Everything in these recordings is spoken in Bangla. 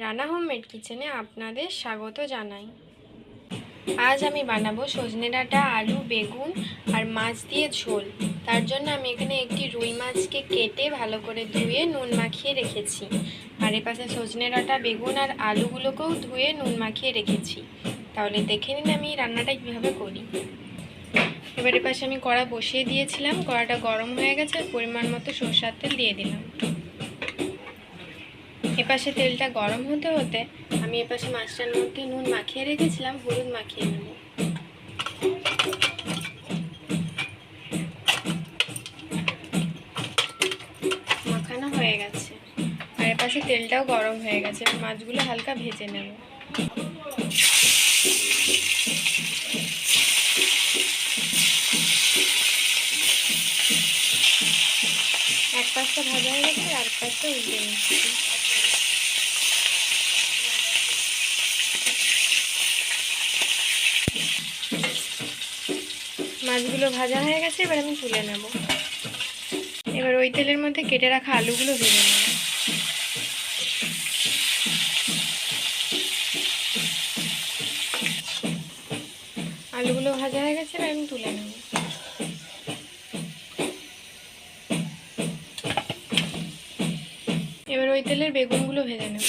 রানা হোমমেড কিচেনে আপনাদের স্বাগত জানাই। আজ আমি বানাবো সজনে ডাঁটা, আলু, বেগুন আর মাছ দিয়ে ঝোল। তার জন্য আমি এখানে একটি রুই মাছকে কেটে ভালো করে ধুয়ে নুন মাখিয়ে রেখেছি। আর এপাশে সজনে ডাঁটা, বেগুন আর আলুগুলোকেও ধুয়ে নুন মাখিয়ে রেখেছি। তাহলে দেখে নিন আমি রান্নাটা কীভাবে করি। এবার পাশে আমি কড়া বসিয়ে দিয়েছিলাম। কড়াটা গরম হয়ে গেছে, পরিমাণ মতো সরষার তেল দিয়ে দিলাম। এপাশে তেলটা গরম হতে হতে আমি এপাশে মাছটার মধ্যে নুন মাখিয়ে রেখেছিলাম, হলুদ মাখিয়ে নেব। মাখানো হয়ে গেছে। আর এপাশে তেলটাও গরম হয়ে গেছে মাছগুলো হালকা ভেজে নেব। এক পাশটা ভাজা হয়ে গেছে, আর এক পাশটা উল্টে নিচ্ছি। মাছগুলো ভাজা হয়ে গেছে, এবার আমি তুলে নেব। এবার ওই তেলের মধ্যে কেটে রাখা আলুগুলো ভেজে নেব। আলুগুলো ভাজা হয়ে গেছে, এবার আমি তুলে নেব। এবার ওই তেলের বেগুনগুলো ভেজে নেব।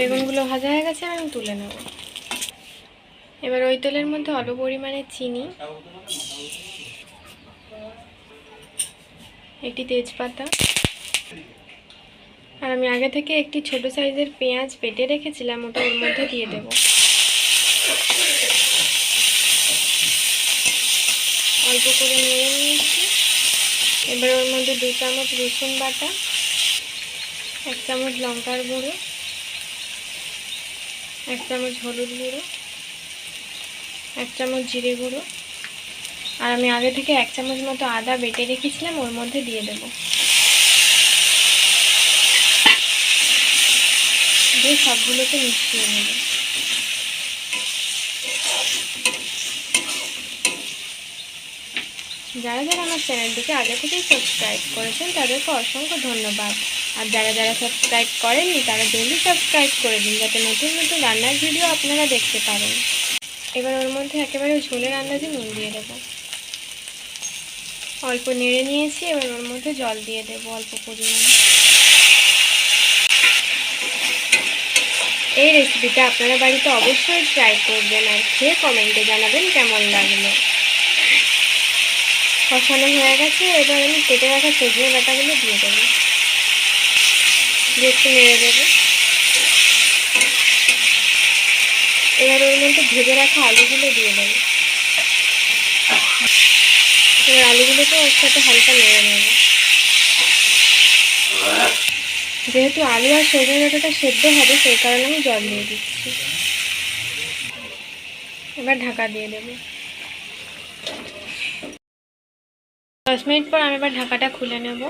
বেগুনগুলো ভাজা হয়ে গেছে, আমি তুলে নেব। এবার ওই তেলের মধ্যে অল্প পরিমাণে চিনি, একটি তেজপাতা, আর আমি আগে থেকে একটি ছোট সাইজের পেঁয়াজ পেটে রেখেছিলাম, ওটা ওর মধ্যে দিয়ে দেব। অল্প করে নিয়ে নিয়েছি। এবার ওর মধ্যে দু চামচ রসুন বাটা, এক চামচ লঙ্কার গুঁড়ো এক চামচ হলুদ গুঁড়ো, এক চামচ জিরে গুঁড়ো, আর আমি আগে থেকে এক চামচ মতো আদা বেটে রেখেছিলাম, ওর মধ্যে দিয়ে দেব। দিয়ে সবগুলোকে মিশিয়ে নেব। যারা যারা আমার চ্যানেলটিকে আগে থেকেই সাবস্ক্রাইব করেছেন, তাদেরকে অসংখ্য ধন্যবাদ। আর যারা যারা সাবস্ক্রাইব করেননি, তারা জলদি সাবস্ক্রাইব করে দিন যাতে নতুন নতুন রান্নার ভিডিও আপনারা দেখতে পারেন। এবার ওর মধ্যে একেবারে ঝোলের আন্দাজে নুন দিয়ে দেবো। অল্প নেড়ে নিয়েছি, এবার ওর মধ্যে জল দিয়ে দেবো অল্প পরিমাণে। এই রেসিপিটা আপনারা বাড়িতে অবশ্যই ট্রাই করবেন আর খেয়ে কমেন্টে জানাবেন কেমন লাগল। কষানো হয়ে গেছে, এবার আমি কেটে রাখা সজনে ডাঁটাগুলো দিয়ে দেবো। দিয়ে একটু নেড়ে দেবো। এবার ওর মধ্যে ভেজে রাখা আলুগুলো দিয়ে দেবো। এবার আলুগুলোকে ওর সাথে হালকা নেড়ে নেব। যেহেতু আলু আর সজনে ডাঁটাটা সেদ্ধ হবে, সেই কারণে আমি জল দিয়ে দিচ্ছি। এবার ঢাকা দিয়ে দেবো। দশ মিনিট পর আমি এবার ঢাকাটা খুলে নেব।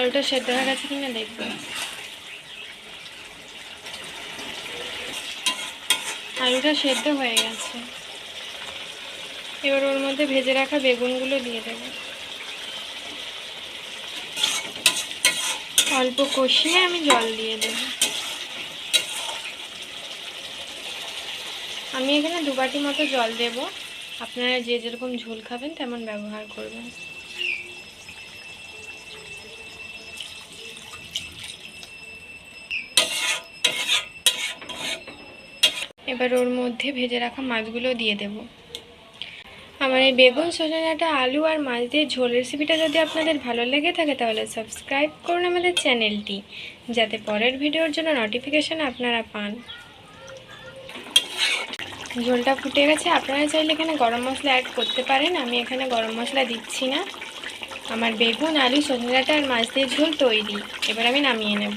আলুটা সেদ্ধ হয়ে গেছে কিনা দেখব। আলুটা সেদ্ধ হয়ে গেছে। এবার ওর মধ্যে ভেজে রাখা বেগুনগুলো দিয়ে দেবো। অল্প কষিয়ে আমি জল দিয়ে দেব। আমি এখানে দু বাটি মতো জল দেব। আপনারা যে যেরকম ঝোল খাবেন তেমন ব্যবহার করবেন। এবার ওর মধ্যে ভেজে রাখা মাছগুলো দিয়ে দেব। আমার এই বেগুন সজনাটা আলু আর মাছ দিয়ে ঝোল রেসিপিটা যদি আপনাদের ভালো লেগে থাকে তাহলে সাবস্ক্রাইব করুন আমাদের চ্যানেলটি যাতে পরের ভিডিওর জন্য নোটিফিকেশান আপনারা পান। ঝোলটা ফুটে গেছে। আপনারা চাইলে এখানে গরম মশলা অ্যাড করতে পারেন। আমি এখানে গরম মশলা দিচ্ছি না। আমার বেগুন, আলু সজনাটা আর মাছ দিয়ে ঝোল তৈরি। এবার আমি নামিয়ে নেব।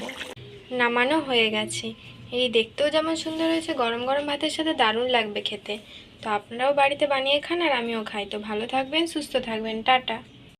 নামানো হয়ে গেছে। এই দেখতেও যেমন সুন্দর হয়েছে, গরম গরম ভাতের সাথে দারুণ লাগবে খেতে। তো আপনারাও বাড়িতে বানিয়ে খান আর আমিও খাই। তো ভালো থাকবেন, সুস্থ থাকবেন। টাটা।